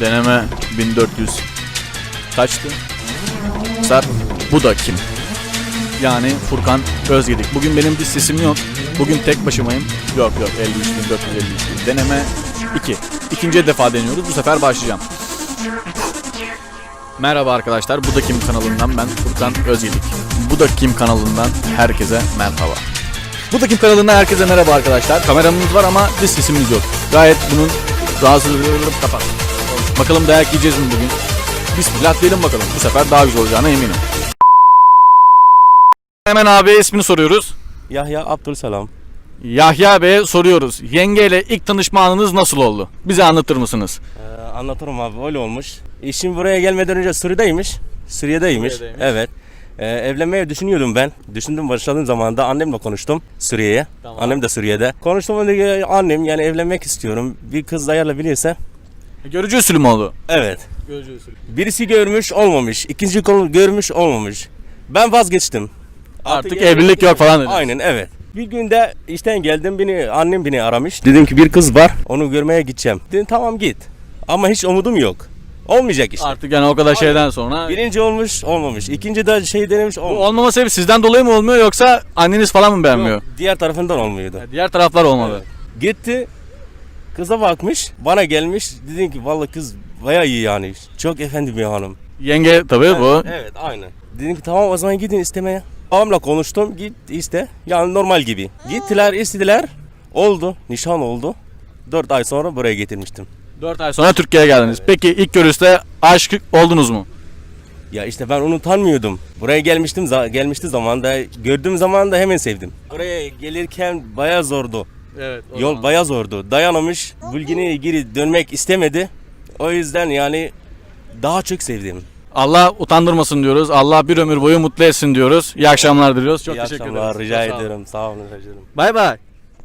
Deneme 1400. Kaçtı? Sarp. Bu da kim? Yani Furkan Özgedik. Bugün benim bir sesim yok. Bugün tek başımayım. Yok yok 53.452. Deneme 2. İkinci defa deniyoruz. Bu sefer başlayacağım. Merhaba arkadaşlar. Bu da kim kanalından ben Furkan Özgedik. Bu da kim kanalından herkese merhaba. Bu da kim kanalından herkese merhaba arkadaşlar. Kameramız var ama biz sesimiz yok. Gayet bunun rahatsız kapat. Bakalım dayak yiyeceğiz mi bugün? Bismillah diyelim bakalım. Bu sefer daha güzel olacağına eminim. Hemen abi ismini soruyoruz. Yahya Abdülselam. Yahya Bey'e soruyoruz. Yengeyle ilk tanışma anınız nasıl oldu? Bize anlatır mısınız? Ee, anlatırım abi öyle olmuş. Eşim buraya gelmeden önce Suriye'deymiş. Suriye'deymiş. Suriye'deymiş. Evet. Ee, evlenmeyi düşünüyordum ben. Düşündüm başladığım zaman da annemle konuştum Suriye'ye. Tamam. Annem de Suriye'de. Konuştum dedi annem yani evlenmek istiyorum. Bir kız ayarlayabilirse. Görücü usulü mü oldu? Evet. Görücü usulü. Birisi görmüş olmamış. İkinci konu görmüş olmamış. Ben vazgeçtim. Artık evlilik yok falan dediniz. Aynen evet. Bir günde işten geldim beni annem beni aramış. Dedim ki bir kız var onu görmeye gideceğim. Dedim tamam git. Ama hiç umudum yok. Olmayacak işte. Artık yani o kadar şeyden sonra... Birinci olmuş olmamış. İkinci de şey denemiş Bu olmamış. olmama sebebi sizden dolayı mı olmuyor yoksa anneniz falan mı beğenmiyor? Diğer tarafından olmuyordu. Diğer taraflar olmalı. Gitti. Kıza bakmış. Bana gelmiş. Dedim ki vallahi kız baya iyi yani. Çok efendi bir hanım. Yenge tabii bu. Evet aynen. Dedim ki tamam o zaman gidin istemeye. Babamla konuştum. Git iste. Yani normal gibi. Gittiler istediler. Oldu. Nişan oldu. 4 ay sonra buraya getirmiştim. 4 ay sonra Türkiye'ye geldiniz. Peki ilk görüşte aşık oldunuz mu? Ya işte ben onu tanmıyordum. Buraya gelmiştim gelmişti zamanda gördüğüm zaman da hemen sevdim. Buraya gelirken baya zordu. Evet. Yol baya zordu. Dayanamamış. Bulgine geri dönmek istemedi. O yüzden yani daha çok sevdim. Allah utandırmasın diyoruz. Allah bir ömür boyu mutlu etsin diyoruz. İyi akşamlar diliyoruz. Çok İyi teşekkür akşamlar, ederiz. Rica Çok sağ olun. ederim. Sağ olun. Rica ederim. Bay bay.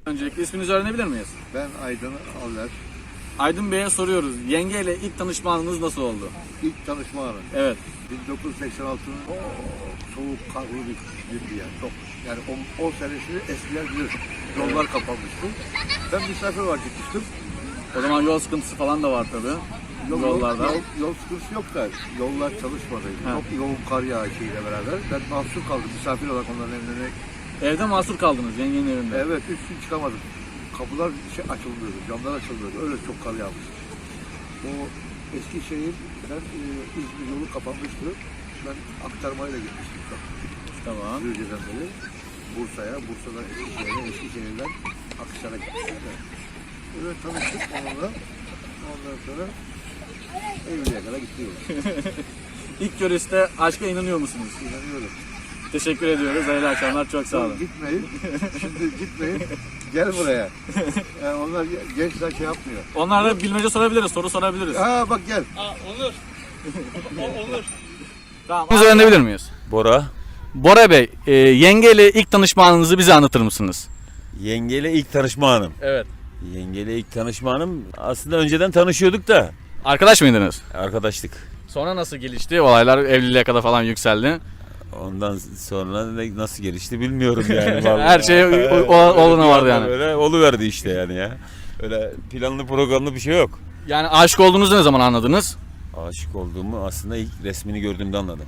Öncelikle isminizi öğrenebilir miyiz? Ben Aydın Aller. Aydın Bey'e soruyoruz. Yenge ile ilk tanışma anınız nasıl oldu? İlk tanışma anı. Evet. 1986'nın o soğuk karlı bir gündü yani. Çok yani 10 senesini eskiler bilir. Yollar kapanmıştı. Ben misafir olarak gitmiştim. O zaman yol sıkıntısı falan da var tabii. Yol, Yollarda. Yol, yol sıkıntısı yok da yollar çalışmadı. Ha. Çok yoğun kar yağışıyla beraber. Ben mahsur kaldım misafir olarak onların evlerine. Evde mahsur kaldınız yengenin evinde. Evet üç gün çıkamadım. Kapılar şey açılmıyordu, camlar açılmıyordu. Öyle çok kar yağmıştı. O Eskişehir'den e, İzmir yolu kapanmıştı. Ben aktarmayla gitmiştim. Tamam. Düzce'den beri Bursa'ya, Bursa'dan Eskişehir'e, Eskişehir'den Akhisar'a gittim. Öyle tanıştık onunla. Ondan sonra evliliğe kadar yol. İlk görüşte aşka inanıyor musunuz? İnanıyorum. Teşekkür ediyoruz. Hayırlı akşamlar. Çok sağ olun. Gitmeyin. Şimdi gitmeyin. Gel buraya. Yani onlar gençler şey yapmıyor. Onlarla bilmece sorabiliriz. Soru sorabiliriz. Aa bak gel. Tamam. Siz öğrenebilir miyiz? Bora. Bora Bey, e, yenge ile ilk tanışma anınızı bize anlatır mısınız? Yengeyle ilk tanışma hanım. Evet. Yengeyle ilk tanışma hanım aslında önceden tanışıyorduk da Arkadaş mıydınız? arkadaşlık. Sonra nasıl gelişti? Olaylar evliliğe kadar falan yükseldi. Ondan sonra ne- nasıl gelişti bilmiyorum yani. vallahi. Her şey o- o- vardı yani. Öyle oluverdi işte yani ya. Öyle planlı programlı bir şey yok. Yani aşık olduğunuzu ne zaman anladınız? Aşık olduğumu aslında ilk resmini gördüğümde anladım.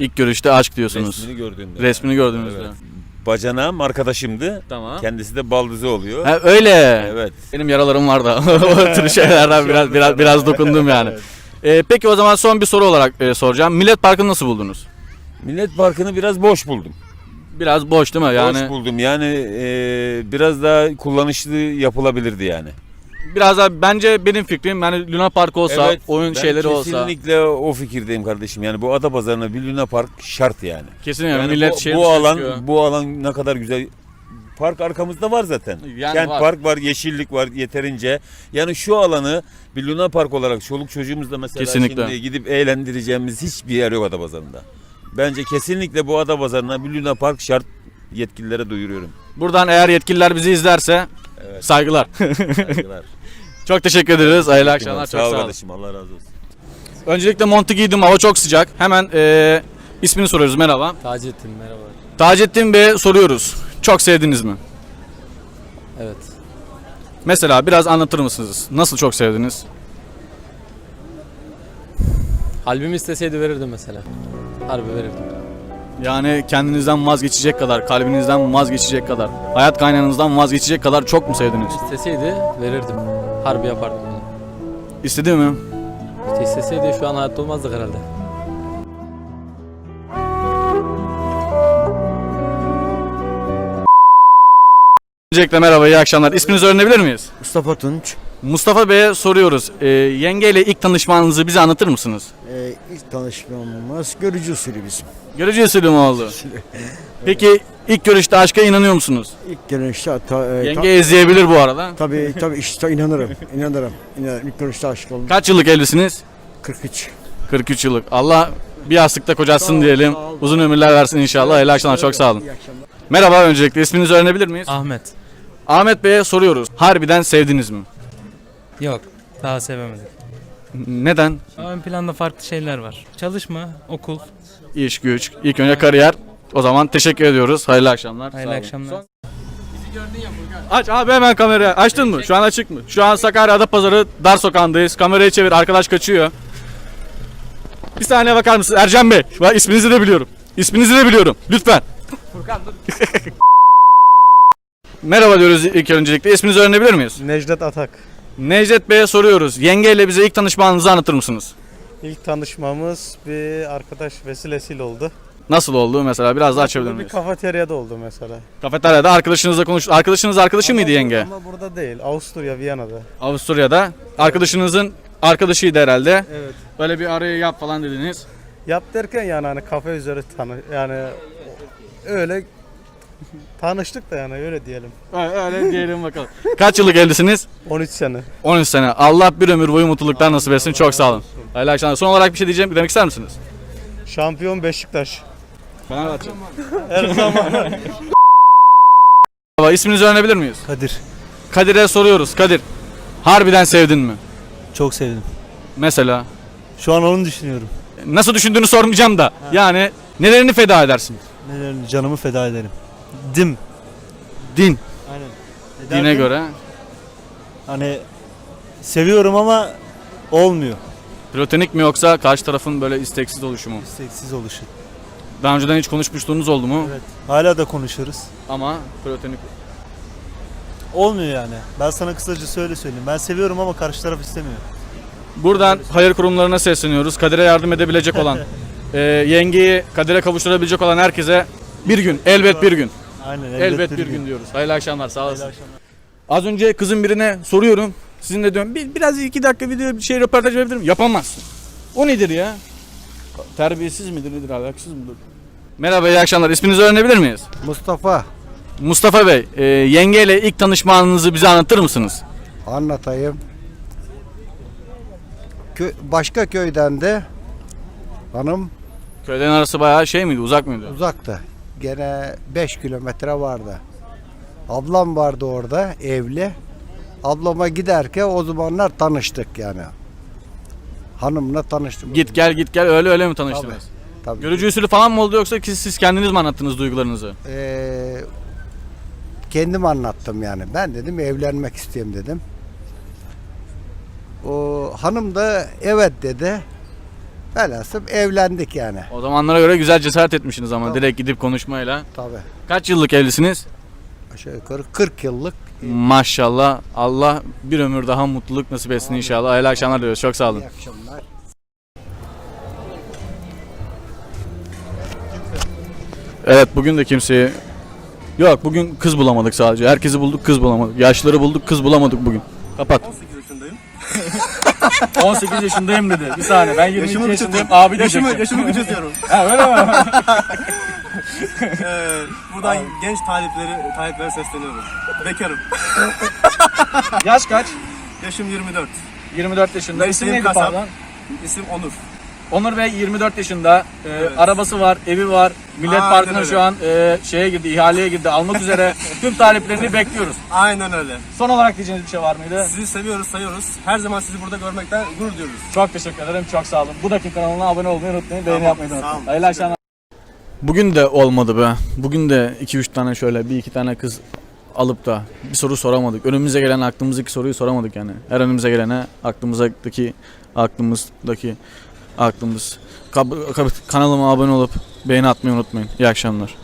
İlk görüşte aşk diyorsunuz. Resmini gördüğümde. Resmini gördüğünüzde. Evet. Bacanağım arkadaşımdı. Tamam. Kendisi de baldızı oluyor. Ha, öyle. Evet. Benim yaralarım var da o tür şeylerden biraz biraz biraz dokundum yani. E, peki o zaman son bir soru olarak e, soracağım. Millet Parkı'nı nasıl buldunuz? Millet Parkı'nı biraz boş buldum. Biraz boş değil mi? Yani Boş buldum. Yani e, biraz daha kullanışlı yapılabilirdi yani. Biraz daha bence benim fikrim yani Luna Park olsa, oyun ben şeyleri olsa Kesinlikle o fikirdeyim kardeşim. Yani bu ada pazarına bir Luna Park şart yani. kesin yani, Yani millet bu, şehir bu alan bu alan ne kadar güzel. Park arkamızda var zaten. Yani Kent var. park var, yeşillik var yeterince. Yani şu alanı bir Luna Park olarak çoluk çocuğumuzla mesela Kesinlikle. şimdi gidip eğlendireceğimiz hiçbir yer yok ada pazarında. Bence kesinlikle bu ada pazarına bir Luna Park şart yetkililere duyuruyorum. Buradan eğer yetkililer bizi izlerse Evet. saygılar. Saygılar. çok teşekkür ederiz. Hayırlı akşamlar. sağ Çok ol sağ olun. kardeşim. Allah razı olsun. Öncelikle montu giydim. Hava çok sıcak. Hemen e, ismini soruyoruz. Merhaba. Taceddin merhaba. Taceddin Bey'e soruyoruz. Çok sevdiniz mi? Evet. Mesela biraz anlatır mısınız? Nasıl çok sevdiniz? Kalbim isteseydi verirdim mesela. Harbi verirdim. Yani kendinizden vazgeçecek kadar, kalbinizden vazgeçecek kadar, hayat kaynağınızdan vazgeçecek kadar çok mu sevdiniz? İsteseydi verirdim. Harbi yapardım bunu. İstedi mi? İşte isteseydi şu an hayatta olmazdık herhalde. Öncelikle merhaba, iyi akşamlar. İsminizi öğrenebilir miyiz? Mustafa Tunç. Mustafa Bey'e soruyoruz. Ee, yengeyle ilk tanışmanızı bize anlatır mısınız? Ee, ilk tanışmamız görücü usulü bizim. Görücü usulü mü oldu? Peki ilk görüşte aşka inanıyor musunuz? İlk görüşte ta, e, Yenge izleyebilir bu arada. ta, tabii tabii işte inanırım. inanırım. İnanırım. İlk görüşte aşık oldum. Kaç yıllık evlisiniz? 43. 43 yıllık. Allah bir yastıkta kocasın diyelim. Uzun ömürler versin inşallah. Hayırlı akşamlar. Çok sağ olun. İyi akşamlar. Merhaba öncelikle isminizi öğrenebilir miyiz? Ahmet. Ahmet Bey'e soruyoruz. Harbiden sevdiniz mi? Yok. Daha sevemedim. Neden? Ön planda farklı şeyler var. Çalışma, okul. İş, güç, ilk önce kariyer. O zaman teşekkür ediyoruz. Hayırlı akşamlar. Hayırlı Sağ olun. akşamlar. Son- Aç abi hemen kamerayı. Açtın mı? Şu an açık mı? Şu an Sakarya Adapazarı Dar Sokağı'ndayız. Kamerayı çevir. Arkadaş kaçıyor. Bir saniye bakar mısın? Ercan Bey. An isminizi de biliyorum. İsminizi de biliyorum. Lütfen. Furkan Merhaba diyoruz ilk öncelikle. İsminizi öğrenebilir miyiz? Necdet Atak. Necdet Bey'e soruyoruz. Yengeyle bize ilk tanışmanızı anlatır mısınız? İlk tanışmamız bir arkadaş vesilesiyle oldu. Nasıl oldu mesela? Biraz daha açabilir Bir miyiz? kafeteryada oldu mesela. Kafeteryada arkadaşınızla konuş. Arkadaşınız arkadaşı mıydı yenge? Ama burada değil. Avusturya, Viyana'da. Avusturya'da. Arkadaşınızın arkadaşıydı herhalde. Evet. Böyle bir arayı yap falan dediniz. Yap derken yani hani kafe üzeri tanı yani öyle tanıştık da yani öyle diyelim. Öyle diyelim bakalım. Kaç yıllık evlisiniz? 13 sene. 13 sene. Allah bir ömür boyu mutluluklar nasip etsin. Çok sağ olun. Hayırlı akşamlar. Son olarak bir şey diyeceğim. Demek ister misiniz? Şampiyon Beşiktaş. Fenerbahçe. Her zaman. Baba isminizi öğrenebilir miyiz? Kadir. Kadir'e soruyoruz. Kadir. Harbiden sevdin mi? Çok sevdim. Mesela. Şu an onu düşünüyorum. Nasıl düşündüğünü sormayacağım da. Yani nelerini feda edersin? Nelerini canımı feda ederim. Dim. Din. Aynen. Dine Ederdim. göre. Hani seviyorum ama olmuyor. Platonik mi yoksa karşı tarafın böyle isteksiz oluşu mu? İsteksiz oluşu. Daha önceden hiç konuşmuşluğunuz oldu mu? Evet. Hala da konuşuruz. Ama platonik. Olmuyor yani. Ben sana kısaca söyle söyleyeyim. Ben seviyorum ama karşı taraf istemiyor. Buradan hayır kurumlarına sesleniyoruz. Kadir'e yardım edebilecek olan, e, yengeyi Kadir'e kavuşturabilecek olan herkese bir gün, elbet bir gün, Aynen. elbet, bir gün. diyoruz. Hayırlı akşamlar, sağ olasın. Hayırlı akşamlar. Az önce kızın birine soruyorum. Sizin de diyorum bir, biraz iki dakika video bir şey röportaj yapabilir miyim? Yapamazsın. O nedir ya? Terbiyesiz midir nedir ahlaksız mıdır? Merhaba iyi akşamlar. İsminizi öğrenebilir miyiz? Mustafa Mustafa Bey, e, yengeyle ilk tanışmanızı bize anlatır mısınız? anlatayım. Kö- başka köyden de hanım Köylerin arası bayağı şey miydi, uzak mıydı? uzakta. Gene 5 kilometre vardı. Ablam vardı orada evli. Ablama giderken o zamanlar tanıştık yani. Hanımla tanıştım. Git gel git gel öyle öyle mi tanıştınız? Tabii. Görücü usulü falan mı oldu yoksa ki siz kendiniz mi anlattınız duygularınızı? Ee, kendim anlattım yani. Ben dedim evlenmek istiyorum dedim. O hanım da evet dedi. Velhasıl evlendik yani. O zamanlara göre güzel cesaret etmişsiniz ama direkt gidip konuşmayla. Tabii. Kaç yıllık evlisiniz? Aşağı yukarı 40 yıllık. Maşallah. Allah bir ömür daha mutluluk nasip etsin inşallah. Hayırlı akşamlar diliyoruz. Çok sağ olun. İyi akşamlar. Evet bugün de kimseyi... Yok bugün kız bulamadık sadece. Herkesi bulduk kız bulamadık. Yaşlıları bulduk kız bulamadık bugün. Kapat. 18 yaşındayım. 18 yaşındayım dedi. Bir saniye ben 22 yaşındayım. Abi diyecektim. Yaşımı, yaşımı küçültüyorum. Ha öyle mi? Ee, buradan genç talipleri, taliplere sesleniyorum. Bekarım. Yaş kaç? Yaşım 24. 24 yaşında. İsim Mesleğim neydi kasap. pardon? İsim Onur. Onur Bey 24 yaşında. Ee, Evet. Arabası var, evi var. Millet Aynen Parkı'na öyle. şu an e, şeye girdi, ihaleye girdi. Almak üzere tüm taliplerini bekliyoruz. Aynen öyle. Son olarak diyeceğiniz bir şey var mıydı? Sizi seviyoruz, sayıyoruz. Her zaman sizi burada görmekten gurur duyuyoruz. Çok teşekkür ederim. Çok sağ olun. Bu dakika kanalına abone olmayı unutmayın. Beğeni Tamam, yapmayı unutmayın. Hayırlı akşamlar. Bugün de olmadı be. Bugün de 2-3 tane şöyle bir iki tane kız alıp da bir soru soramadık. Önümüze gelen aklımızdaki soruyu soramadık yani. Her önümüze gelene aklımızdaki aklımızdaki aklımız. Kab- kanalıma abone olup beğeni atmayı unutmayın. İyi akşamlar.